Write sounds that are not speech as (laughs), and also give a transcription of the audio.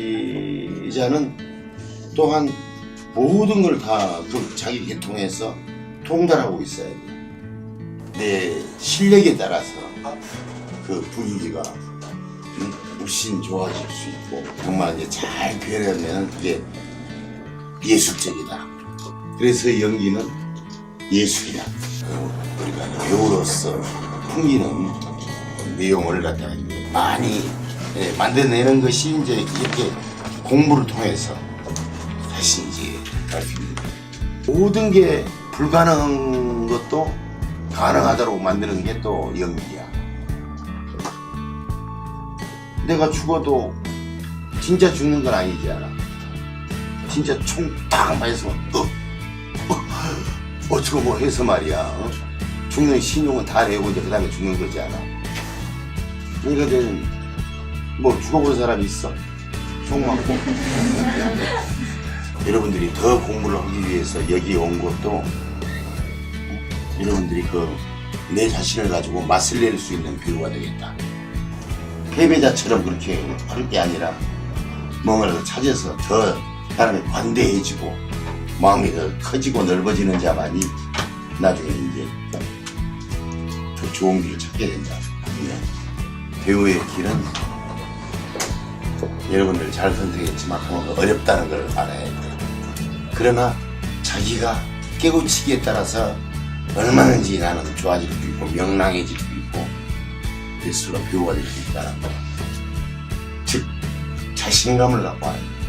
연기자는 또한 모든 걸 다 그 자기 계통에서 통달하고 있어야 돼. 내 실력에 따라서 그 분위기가 음, 물씬 좋아질 수 있고 정말 이제 잘 표현하면 그게 예술적이다. 그래서 연기는 예술이다. 그 우리가 배우로서 풍기는 내용을 갖다가 많이 예, 만들어내는 것이 이제 이렇게 공부를 통해서 다시 이제 할 수 있는. 모든 게 불가능한 것도 가능하다고 만드는 게또 연기야. 내가 죽어도 진짜 죽는 건 아니지 않아. 진짜 총딱 맞아서 어, 어, 어쩌고 뭐 해서 말이야. 어? 죽는 신용은 다 내고 이제 그 다음에 죽는 거지 않아. 그러니까 뭐 죽어본 사람이 있어? 총 맞고. (laughs) 여러분들이 더 공부를 하기 위해서 여기 온 것도 여러분들이 그 내 자신을 가지고 맛을 낼 수 있는 배우가 되겠다. 패배자처럼 그렇게 할 게 아니라 뭔가를 찾아서 더 사람이 관대해지고 마음이 더 커지고 넓어지는 자만이 나중에 이제 더 좋은 길을 찾게 된다. 네. 배우의 길은 여러분들 잘 선택했지만 어렵다는 걸 알아야 돼. 그러나 자기가 깨우치기에 따라서 얼마든지 나는 좋아질 수 있고 명랑해질 수 있고 예술가 배우가 될 수 있다는 거. 즉 자신감을 갖고 하는 거.